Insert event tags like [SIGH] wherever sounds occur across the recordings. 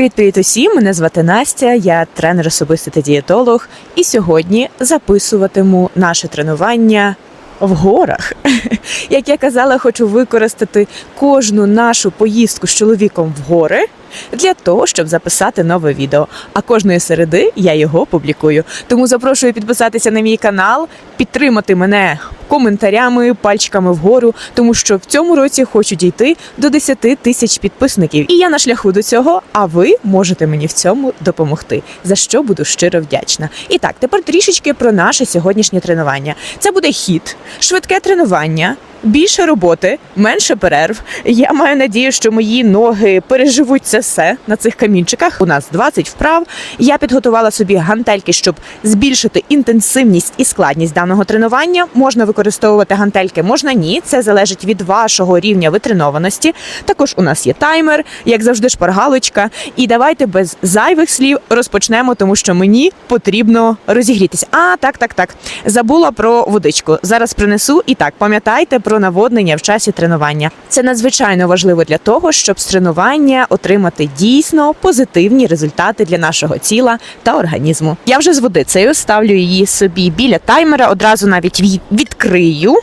Привіт-привіт усім! Мене звати Настя, я тренер особистий та дієтолог. І сьогодні записуватиму наше тренування в горах. [LAUGHS] Як я казала, хочу використати кожну нашу поїздку з чоловіком в гори для того, щоб записати нове відео. А кожної середи я його публікую. Тому запрошую підписатися на мій канал, підтримати мене коментарями, пальчиками вгору, тому що в цьому році хочу дійти до 10 тисяч підписників. І я на шляху до цього, а ви можете мені в цьому допомогти, за що буду щиро вдячна. І так, тепер трішечки про наше сьогоднішнє тренування. Це буде хід, швидке тренування. Більше роботи, менше перерв. Я маю надію, що мої ноги переживуть це все на цих камінчиках. У нас 20 вправ. Я підготувала собі гантельки, щоб збільшити інтенсивність і складність даного тренування. Можна використовувати гантельки, можна ні. Це залежить від вашого рівня витренованості. Також у нас є таймер, як завжди, шпаргалочка. І давайте без зайвих слів розпочнемо, тому що мені потрібно розігрітися. А так, так, так. Забула про водичку. Зараз принесу. І так, пам'ятайте про наводнення в часі тренування. Це надзвичайно важливо для того, щоб з тренування отримати дійсно позитивні результати для нашого тіла та організму. Я вже з водицею ставлю її собі біля таймера, одразу навіть відкрию.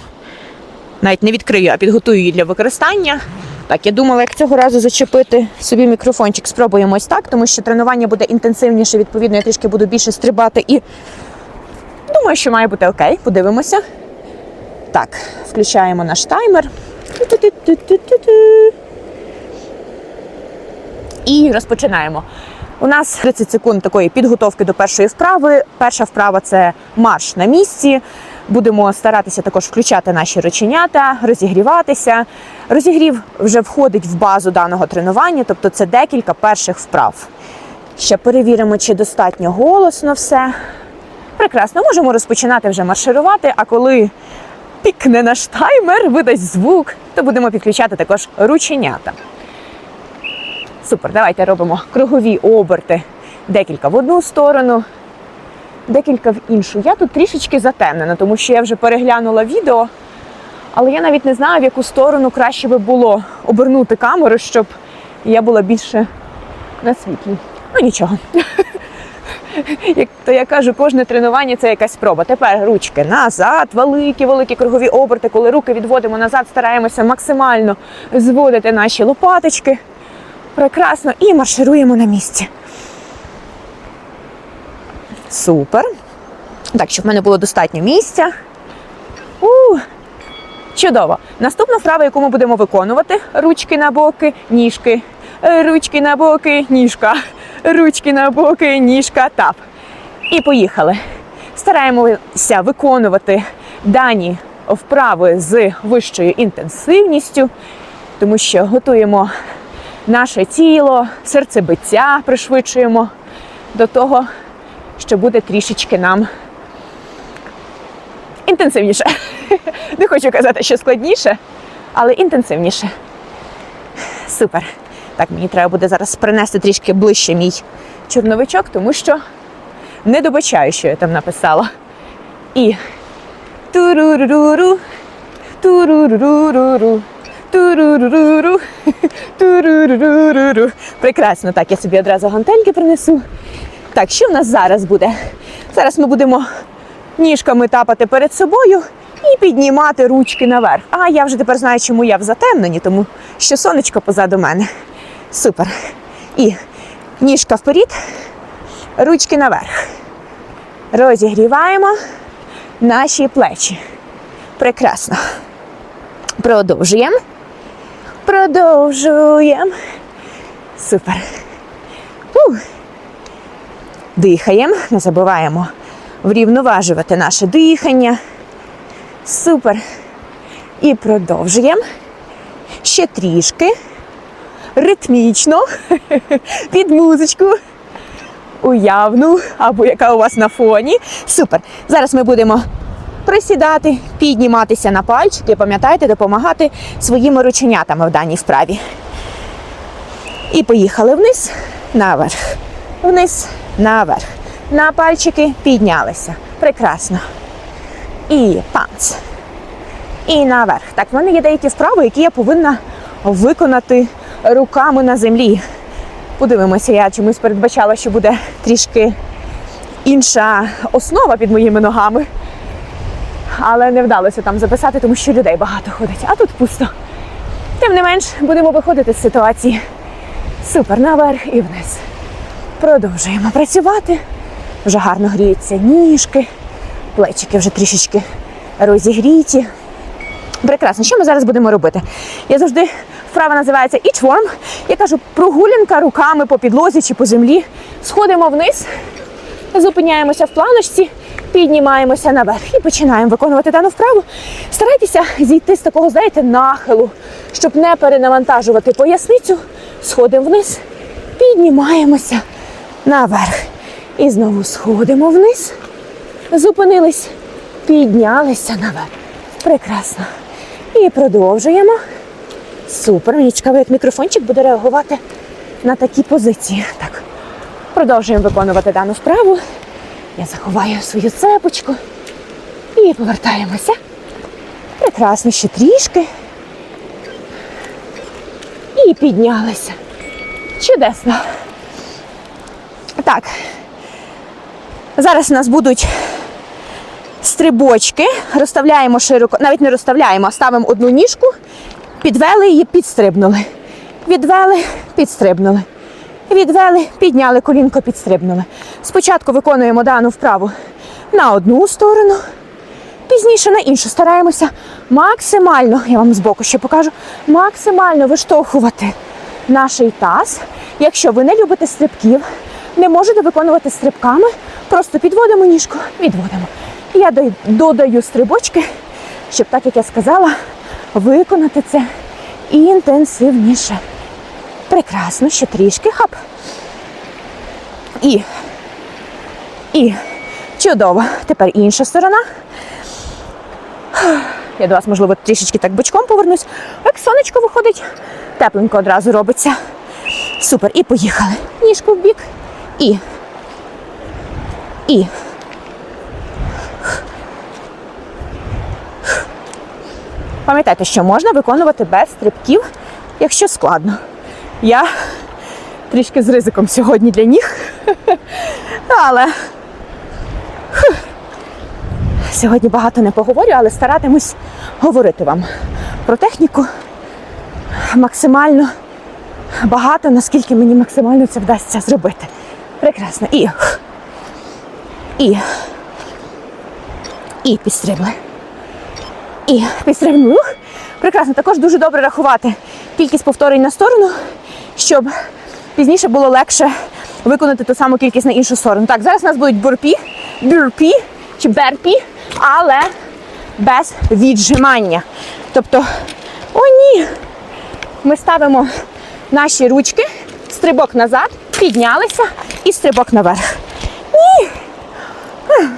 Навіть не відкрию, а підготую її для використання. Так, я думала, як цього разу зачепити собі мікрофончик. Спробуємо ось так, тому що тренування буде інтенсивніше, відповідно, я трішки буду більше стрибати і думаю, що має бути окей. Подивимося. Так, включаємо наш таймер. І розпочинаємо. У нас 30 секунд такої підготовки до першої вправи. Перша вправа це марш на місці. Будемо старатися також включати наші рученята, розігріватися. Розігрів вже входить в базу даного тренування, тобто це декілька перших вправ. Ще перевіримо, чи достатньо голосно все. Прекрасно, можемо розпочинати вже марширувати, а коли пікне наш таймер, видасть звук, то будемо підключати також рученята. Супер, давайте робимо кругові оберти. Декілька в одну сторону, декілька в іншу. Я тут трішечки затемнена, тому що я вже переглянула відео, але я навіть не знаю, в яку сторону краще би було обернути камеру, щоб я була більше на світлі. Ну нічого. [LAUGHS] Як то я кажу, кожне тренування це якась спроба. Тепер ручки назад, великі, великі кругові оберти. Коли руки відводимо назад, стараємося максимально зводити наші лопаточки. Прекрасно. І маршируємо на місці. Супер. Так, щоб в мене було достатньо місця. У, чудово. Наступна вправа, яку ми будемо виконувати: ручки на боки, ніжки. Ручки на боки, ніжка. Ручки на боки, ніжка, тап. І поїхали. Стараємося виконувати дані вправи з вищою інтенсивністю, тому що готуємо наше тіло, серцебиття пришвидшуємо до того, що буде трішечки нам інтенсивніше. [LAUGHS] Не хочу казати, що складніше, але інтенсивніше. Супер. Так, мені треба буде зараз принести трішки ближче мій чорновичок, тому що не добачаю, що я там написала. І туруруру, туруруру, туруруру, туруруру. Прекрасно, так, я собі одразу гантельки принесу. Так, що в нас зараз буде? Зараз ми будемо ніжками тапати перед собою і піднімати ручки наверх. А я вже тепер знаю, чому я в затемненні, тому що сонечко позаду мене. Супер. І ніжка вперед, ручки наверх. Розігріваємо наші плечі. Прекрасно. Продовжуємо. Продовжуємо. Супер. Ух. Дихаємо, не забуваємо врівноважувати наше дихання. Супер. І продовжуємо. Ще трішки. Ритмічно. [LAUGHS] Під музичку. Уявну, або яка у вас на фоні. Супер. Зараз ми будемо присідати, підніматися на пальчики. Пам'ятайте, допомагати своїми рученятами в даній вправі. І поїхали вниз, наверх. Вниз, наверх. На пальчики піднялися. Прекрасно. І панц. І наверх. Так, в мене є деякі вправи, які я повинна виконати руками на землі. Подивимося, я чомусь передбачала, що буде трішки інша основа під моїми ногами. Але не вдалося там записати, тому що людей багато ходить, а тут пусто. Тим не менш, будемо виходити з ситуації. Супер, наверх і вниз. Продовжуємо працювати. Вже гарно гріються ніжки, плечики вже трішечки розігріті. Прекрасно, що ми зараз будемо робити? Я завжди вправа називається Eachworm. Я кажу, прогулянка руками по підлозі чи по землі. Сходимо вниз, зупиняємося в планочці, піднімаємося наверх і починаємо виконувати дану вправу. Старайтеся зійти з такого, знаєте, нахилу, щоб не перенавантажувати поясницю. Сходимо вниз, піднімаємося наверх. І знову сходимо вниз, зупинились, піднялися наверх. Прекрасно. І продовжуємо. Супер. Мені цікаво, як мікрофончик буде реагувати на такі позиції. Так. Продовжуємо виконувати дану вправу. Я заховаю свою цепочку і повертаємося. Прекрасно, ще трішки. І піднялися. Чудесно. Так. Зараз у нас будуть стрибочки. Розставляємо широко, навіть не розставляємо, а ставимо одну ніжку, підвели її, підстрибнули. Відвели, підстрибнули. Відвели, підняли колінко, підстрибнули. Спочатку виконуємо дану вправу на одну сторону, пізніше на іншу. Стараємося максимально, я вам збоку ще покажу, максимально виштовхувати наш таз. Якщо ви не любите стрибків, не можете виконувати стрибками, просто підводимо ніжку, відводимо. Я додаю стрибочки, щоб, так як я сказала, виконати це інтенсивніше. Прекрасно, ще трішки. Хап. І. І. Чудово. Тепер інша сторона. Я до вас, можливо, трішечки так бочком повернусь. Як сонечко виходить, тепленько одразу робиться. Супер. І поїхали. Ніжку в бік. І. І. Пам'ятайте, що можна виконувати без стрибків, якщо складно. Я трішки з ризиком сьогодні для ніг. [LAUGHS] Але сьогодні багато не поговорю, але старатимусь говорити вам про техніку максимально багато, наскільки мені максимально це вдасться зробити. Прекрасно. І. І. І підстрибли. І підстрибнули. Ух, Прекрасно. Також дуже добре рахувати кількість повторень на сторону, щоб пізніше було легше виконати ту саму кількість на іншу сторону. Так, зараз у нас будуть бурпі, бюрпі чи берпі, але без віджимання. Тобто, о ні! Ми ставимо наші ручки, стрибок назад, піднялися і стрибок наверх. Ні! [LAUGHS]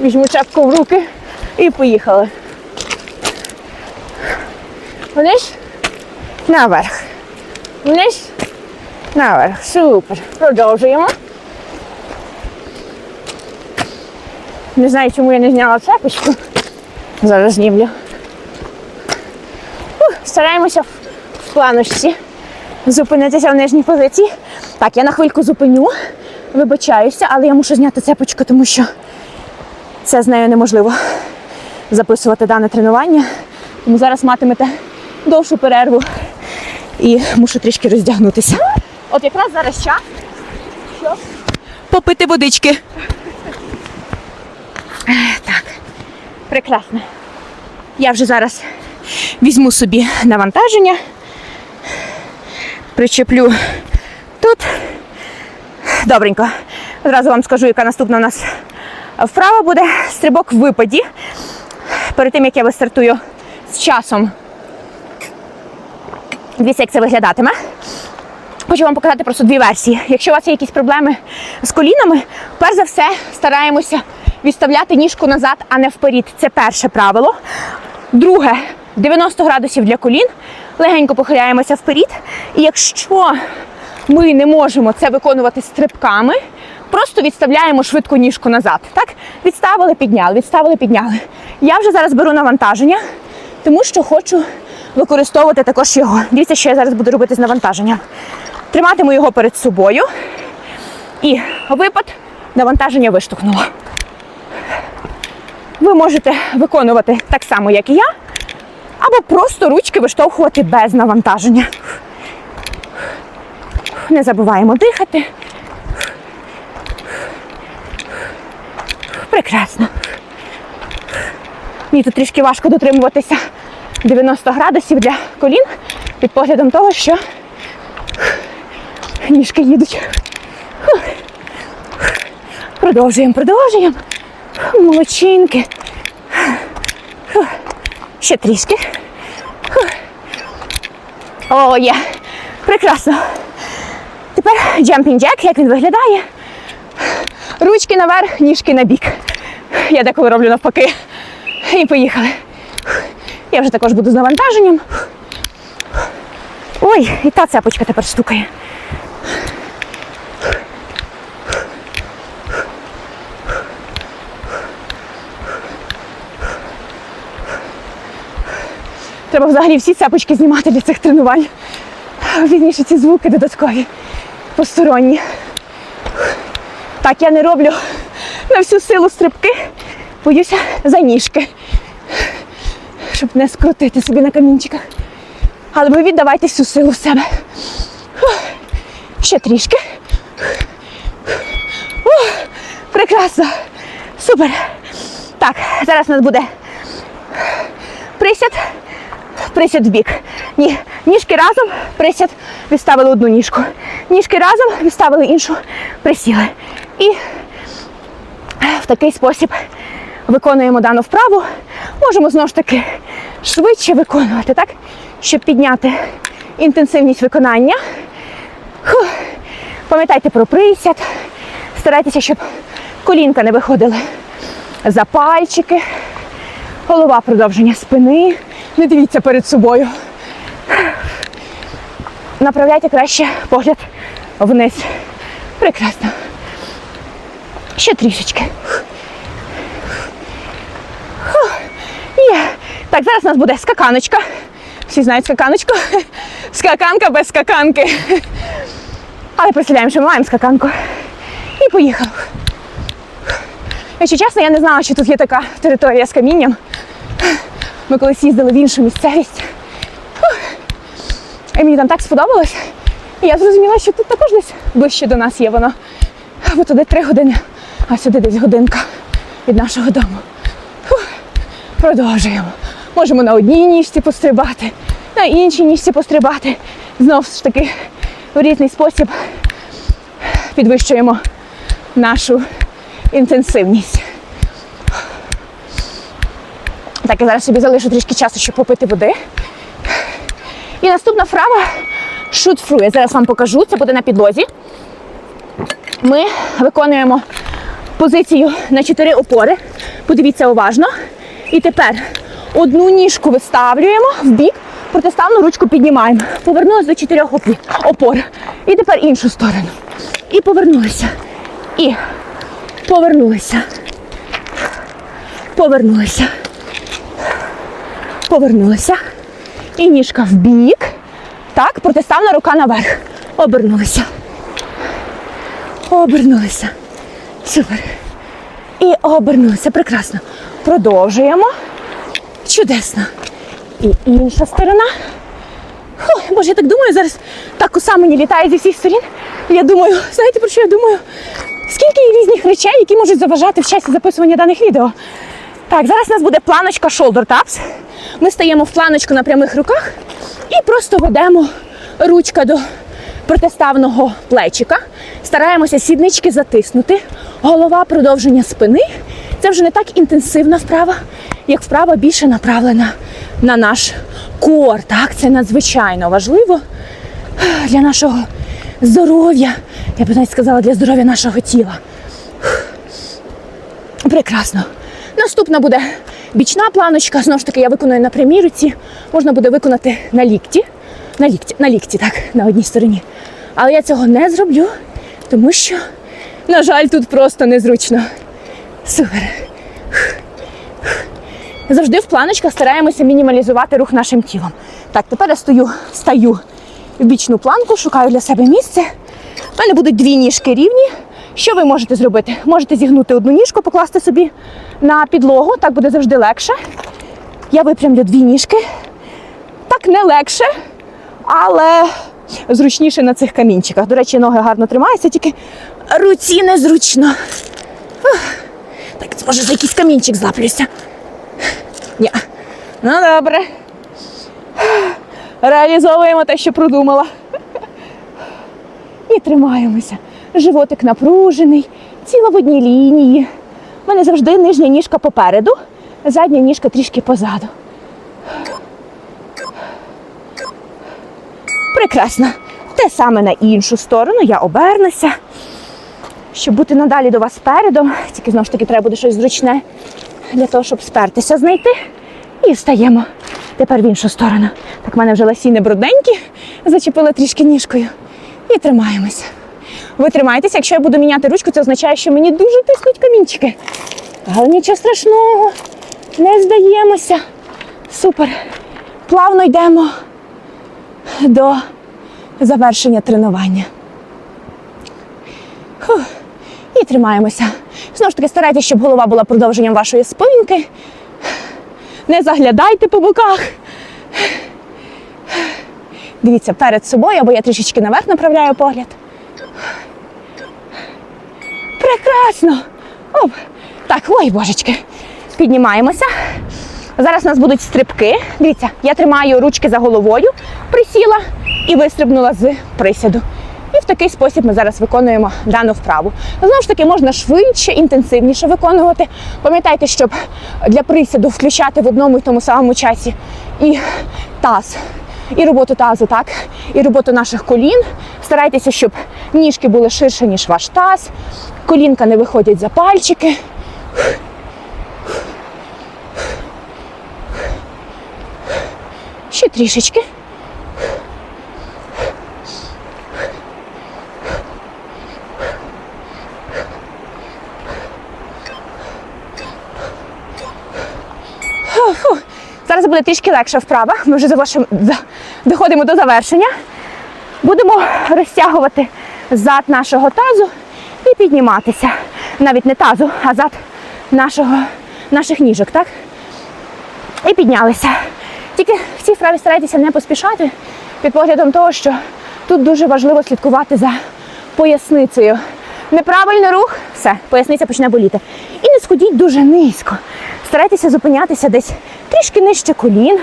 Візьму чапку в руки і поїхали. Вниз, наверх. Вниз, наверх. Супер. Продовжуємо. Не знаю, чому я не зняла цепочку. Зараз знімлю. Стараємося в, планочці зупинитися в нижній позиції. Так, я на хвильку зупиню, вибачаюся, але я мушу зняти цепочку, тому що це з нею неможливо записувати дане тренування. Тому зараз матимете довшу перерву і мушу трішки роздягнутися. От якраз зараз час, щоб попити водички. Так, прекрасно. Я вже зараз візьму собі навантаження, причеплю тут. Добренько. Одразу вам скажу, яка наступна у нас вправа буде. Стрибок в випаді. Перед тим, як я вистартую з часом. Дивіться, як це виглядатиме. Хочу вам показати просто дві версії. Якщо у вас є якісь проблеми з колінами, перш за все стараємося відставляти ніжку назад, а не вперед. Це перше правило. Друге 90 градусів для колін. Легенько похиляємося вперед. І якщо ми не можемо це виконувати стрибками, просто відставляємо швидко ніжку назад. Так? Відставили, підняли, відставили, підняли. Я вже зараз беру навантаження, тому що хочу використовувати також його. Дивіться, що я зараз буду робити з навантаженням. Триматиму його перед собою. І випад навантаження виштовхнула. Ви можете виконувати так само, як і я, або просто ручки виштовхувати без навантаження. Не забуваємо дихати. Прекрасно. Мені тут трішки важко дотримуватися 90 градусів для колін під поглядом того, що ніжки їдуть. Продовжуємо, продовжуємо. Молодчинки. Ще трішки. О, є. Прекрасно. Тепер jumping jack, як він виглядає. Ручки наверх, ніжки на бік. Я деколи роблю навпаки. І поїхали. Я вже також буду з навантаженням. Ой, і та цепочка тепер стукає. Треба взагалі всі цепочки знімати для цих тренувань. Пізніше ці звуки додаткові, посторонні. Так, я не роблю на всю силу стрибки, боюся за ніжки, щоб не скрутити собі на камінчиках. Але ви віддавайте всю силу в себе. Ще трішки. Прекрасно. Супер. Так, зараз у нас буде присяд, присяд в бік. Ні, ніжки разом, присяд, відставили одну ніжку. Ніжки разом, відставили іншу, присіли. І в такий спосіб виконуємо дану вправу. Можемо знову ж таки швидше виконувати, так? Щоб підняти інтенсивність виконання. Фух. Пам'ятайте про присяд. Старайтеся, щоб колінка не виходили за пальчики. Голова продовження спини. Не дивіться перед собою. Направляйте краще погляд вниз. Прекрасно. Ще трішечки. Фух. Є. Так, зараз у нас буде скаканочка. Всі знають скаканочку. Скаканка без скаканки. Але представляємо, що ми маємо скаканку. І поїхав. Якщо чесно, я не знала, що тут є така територія з камінням. Ми колись їздили в іншу місцевість. І мені там так сподобалось. І я зрозуміла, що тут також десь ближче до нас є воно. Бо туди три години, а сюди десь годинка від нашого дому. Продовжуємо. Можемо на одній ніжці пострибати, на іншій ніжці пострибати. Знову ж таки, в різний спосіб підвищуємо нашу інтенсивність. Так, я зараз собі залишу трішки часу, щоб попити води. І наступна вправа through. Я зараз вам покажу, це буде на підлозі. Ми виконуємо позицію на 4 опори. Подивіться уважно. І тепер одну ніжку виставлюємо в бік, протиставну ручку піднімаємо. Повернулися до чотирьох опор. І тепер іншу сторону. І повернулися. І повернулися. Повернулися. Повернулися. І ніжка в бік. Так, протиставна рука наверх. Обернулися. Обернулися. Супер. І обернулися. Прекрасно. Продовжуємо. Чудесно. І інша сторона. Фу, боже, я так думаю, зараз так коса мені літає зі всіх сторін. Я думаю, знаєте про що я думаю? Скільки є різних речей, які можуть заважати в часі записування даних відео. Так, зараз у нас буде планочка shoulder taps. Ми стаємо в планочку на прямих руках і просто ведемо ручка до протиставного плечика. Стараємося сіднички затиснути, голова продовження спини. Це вже не так інтенсивна вправа, як вправа більше направлена на наш кор. Так, це надзвичайно важливо для нашого здоров'я. Я б навіть сказала для здоров'я нашого тіла. Прекрасно. Наступна буде бічна планочка. Знову ж таки, я виконую на прямій руці. Можна буде виконати на лікті. На лікті, на лікті, так, на одній стороні. Але я цього не зроблю, тому що, на жаль, тут просто незручно. Супер. Завжди в планочках стараємося мінімалізувати рух нашим тілом. Так, тепер я стою, стаю в бічну планку, шукаю для себе місце. У мене будуть дві ніжки рівні. Що ви можете зробити? Можете зігнути одну ніжку, покласти собі на підлогу, так буде завжди легше. Я випрямлю дві ніжки. Так не легше, але зручніше на цих камінчиках. До речі, ноги гарно тримаються, тільки руці незручно. Так, може, за якийсь камінчик злаплюся. Ні. Ну, добре. Реалізовуємо те, що продумала. І тримаємося. Животик напружений, тіло в одній лінії. У мене завжди нижня ніжка попереду, задня ніжка трішки позаду. Прекрасно. Те саме на іншу сторону. Я обернуся. Щоб бути надалі до вас передом, тільки знову ж таки треба буде щось зручне для того, щоб спертися знайти. І встаємо. Тепер в іншу сторону. Так, в мене вже ласіни брудненькі, зачепила трішки ніжкою. І тримаємося. Ви тримаєтеся, якщо я буду міняти ручку, це означає, що мені дуже тиснуть камінчики. Але нічого страшного, не здаємося. Супер. Плавно йдемо до завершення тренування. Фух. І тримаємося. Знову ж таки, старайтеся, щоб голова була продовженням вашої спинки. Не заглядайте по боках. Дивіться перед собою, або я трішечки наверх направляю погляд. Прекрасно! Оп. Так, ой, божечки. Піднімаємося. Зараз у нас будуть стрибки. Дивіться, я тримаю ручки за головою, присіла і вистрибнула з присяду. І в такий спосіб ми зараз виконуємо дану вправу. Знову ж таки, можна швидше, інтенсивніше виконувати. Пам'ятайте, щоб для присяду включати в одному і тому самому часі і таз, і роботу тазу, так, і роботу наших колін. Старайтеся, щоб ніжки були ширше, ніж ваш таз, колінка не виходять за пальчики. Ще трішечки. Фу. Зараз буде трішки легша вправа. Ми вже доходимо до завершення. Будемо розтягувати зад нашого тазу і підніматися. Навіть не тазу, а зад нашого, наших ніжок, так? І піднялися. Тільки в цій вправі старайтеся не поспішати під поглядом того, що тут дуже важливо слідкувати за поясницею. Неправильний рух, все, поясниця почне боліти. І не сходіть дуже низько. Старайтеся зупинятися десь трішки нижче колін.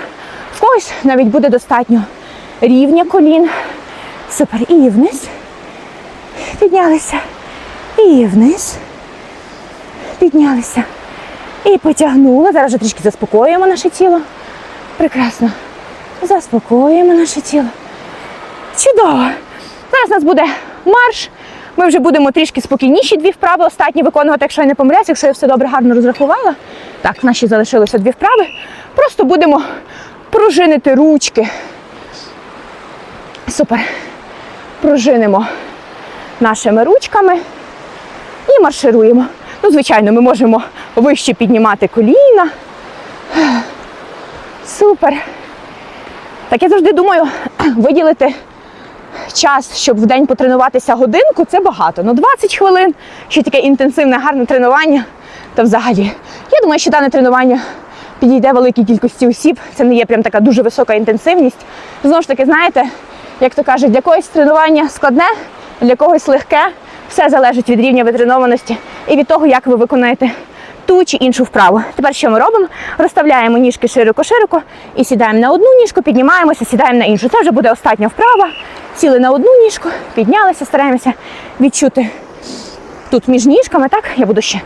В когось навіть буде достатньо рівня колін. Супер. І вниз. Піднялися. І вниз. Піднялися. І потягнули. Зараз вже трішки заспокоюємо наше тіло. Прекрасно. Заспокоюємо наше тіло. Чудово. Зараз у нас буде марш. Ми вже будемо трішки спокійніші дві вправи останні виконувати, якщо я не помиляюсь, якщо я все добре гарно розрахувала. Так, ще залишилося дві вправи. Просто будемо пружинити ручки. Супер. Пружинимо нашими ручками і маршируємо. Ну, звичайно, ми можемо вище піднімати коліна. Супер. Так я завжди думаю, [CLEARS THROAT] виділити час, щоб в день потренуватися годинку, це багато. Ну 20 хвилин, що таке інтенсивне, гарне тренування, то взагалі. Я думаю, що дане тренування підійде великій кількості осіб. Це не є прям така дуже висока інтенсивність. Знову ж таки, знаєте, як то кажуть, для когось тренування складне, для когось легке. Все залежить від рівня витренованості і від того, як ви виконаєте ту чи іншу вправу. Тепер що ми робимо? Розставляємо ніжки широко-широко і сідаємо на одну ніжку, піднімаємося, сідаємо на іншу. Це вже буде остання вправа. Сіли на одну ніжку, піднялися, стараємося відчути тут між ніжками, так? Я буду ще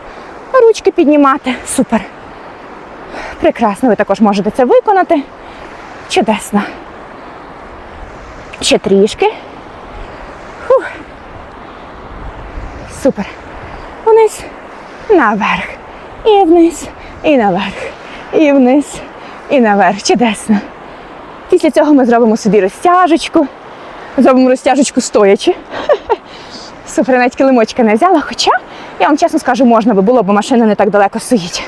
ручки піднімати. Супер. Прекрасно, ви також можете це виконати. Чудесно. Ще трішки. Фух. Супер. Вниз, наверх. І вниз, і наверх. І вниз, і наверх. Чудесно. Після цього ми зробимо собі розтяжечку. Зробимо розтяжечку стоячи. [LAUGHS] Супер, навіть килимочка не взяла, хоча, я вам чесно скажу, можна би було, бо машина не так далеко стоїть.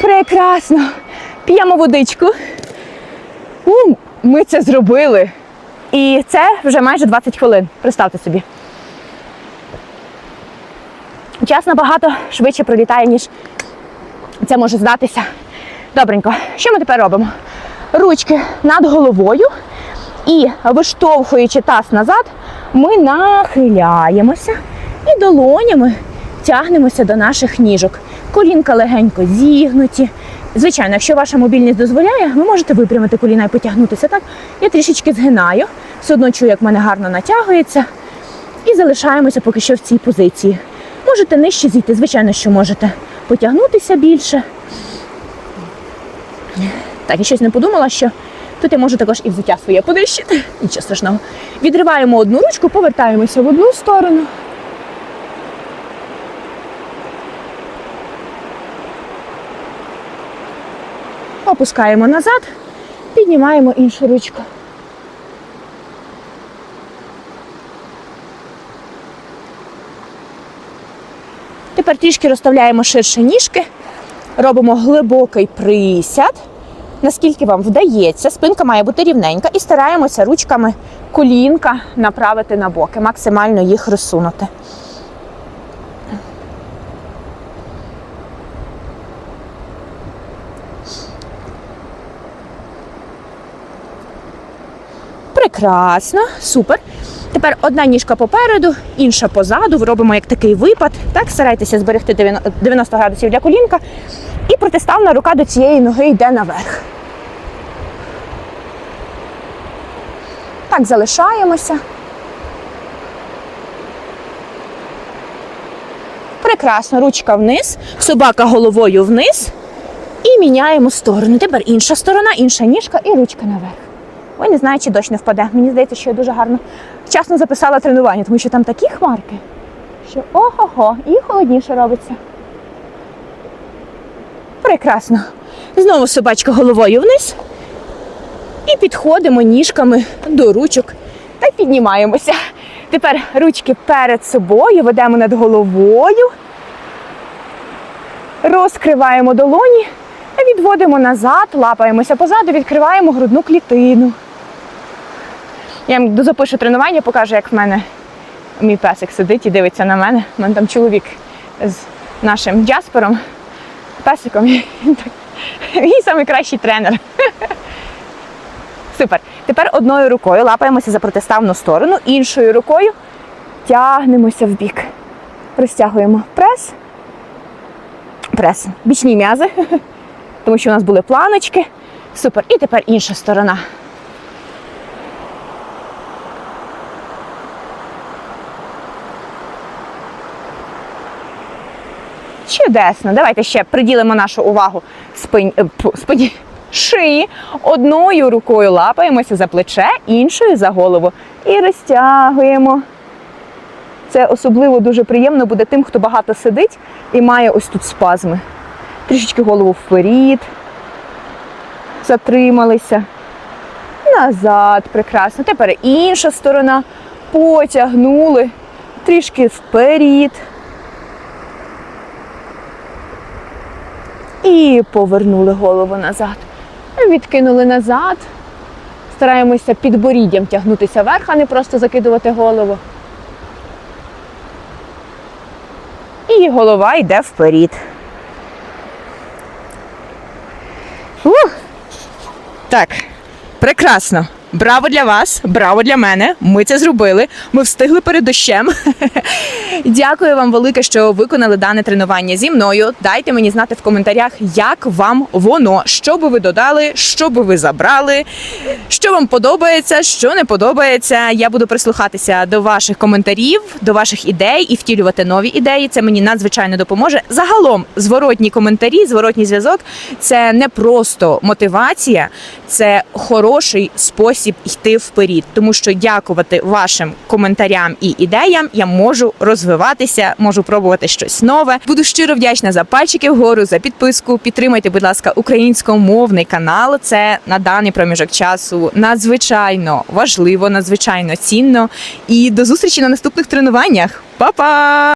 Прекрасно. П'ємо водичку. Ум, ми це зробили. І це вже майже 20 хвилин. Представте собі. Час набагато швидше пролітає, ніж це може здатися. Добренько, що ми тепер робимо? Ручки над головою і виштовхуючи таз назад, ми нахиляємося і долонями тягнемося до наших ніжок. Колінка легенько зігнуті. Звичайно, якщо ваша мобільність дозволяє, ви можете випрямити коліна і потягнутися так. Я трішечки згинаю, все одно чую, як в мене гарно натягується. І залишаємося поки що в цій позиції. Можете нижче зійти, звичайно, що можете потягнутися більше. Так, я щось не подумала, що тут я можу також і взуття своє подищити. Нічого страшного. Відриваємо одну ручку, повертаємося в одну сторону. Опускаємо назад, піднімаємо іншу ручку. Тепер трішки розставляємо ширше ніжки, робимо глибокий присяд. Наскільки вам вдається, спинка має бути рівненька і стараємося ручками колінка направити на боки, максимально їх розсунути. Прекрасно, супер. Тепер одна ніжка попереду, інша позаду. Робимо як такий випад. Так, старайтеся зберегти 90 90 градусів для колінка. І протиставна рука до цієї ноги йде наверх. Так, залишаємося. Прекрасно, ручка вниз, собака головою вниз. І міняємо сторону. Тепер інша сторона, інша ніжка і ручка наверх. Ой, не знаю, чи дощ не впаде. Мені здається, що я дуже гарно вчасно записала тренування, тому що там такі хмарки, що ого-го, і холодніше робиться. Прекрасно. Знову собачка головою вниз. І підходимо ніжками до ручок та піднімаємося. Тепер ручки перед собою, ведемо над головою, розкриваємо долоні, відводимо назад, лапаємося позаду, відкриваємо грудну клітину. Я вам дозапишу тренування, покажу, як в мене мій песик сидить і дивиться на мене. У мене там чоловік з нашим Джаспером, песиком. Він найкращий [LAUGHS] тренер. [LAUGHS] Супер. Тепер одною рукою лапаємося за протиставну сторону, іншою рукою тягнемося в бік. Розтягуємо прес. Прес. Бічні м'язи, [LAUGHS] тому що у нас були планочки. Супер. І тепер інша сторона. Чудесно. Давайте ще приділимо нашу увагу спині, е, спині шиї. Одною рукою лапаємося за плече, іншою за голову. І розтягуємо. Це особливо дуже приємно буде тим, хто багато сидить і має ось тут спазми. Трішечки голову вперед. Затрималися. Назад, прекрасно. Тепер інша сторона. Потягнули. Трішки вперед. І повернули голову назад. Відкинули назад. Стараємося підборіддям тягнутися вверх, а не просто закидувати голову. І голова йде вперед. Ух. Так, прекрасно. Браво для вас, браво для мене. Ми це зробили. Ми встигли перед дощем. [LAUGHS] Дякую вам велике, що виконали дане тренування зі мною. Дайте мені знати в коментарях, як вам воно, що би ви додали, що би ви забрали, що вам подобається, що не подобається. Я буду прислухатися до ваших коментарів, до ваших ідей і втілювати нові ідеї. Це мені надзвичайно допоможе. Загалом, зворотні коментарі, зворотній зв'язок це не просто мотивація, це хороший спосіб йти вперед. Тому що дякувати вашим коментарям і ідеям я можу розвиватися, можу пробувати щось нове. Буду щиро вдячна за пальчики вгору, за підписку. Підтримайте, будь ласка, українськомовний канал. Це на даний проміжок часу надзвичайно важливо, надзвичайно цінно. І до зустрічі на наступних тренуваннях. Па-па!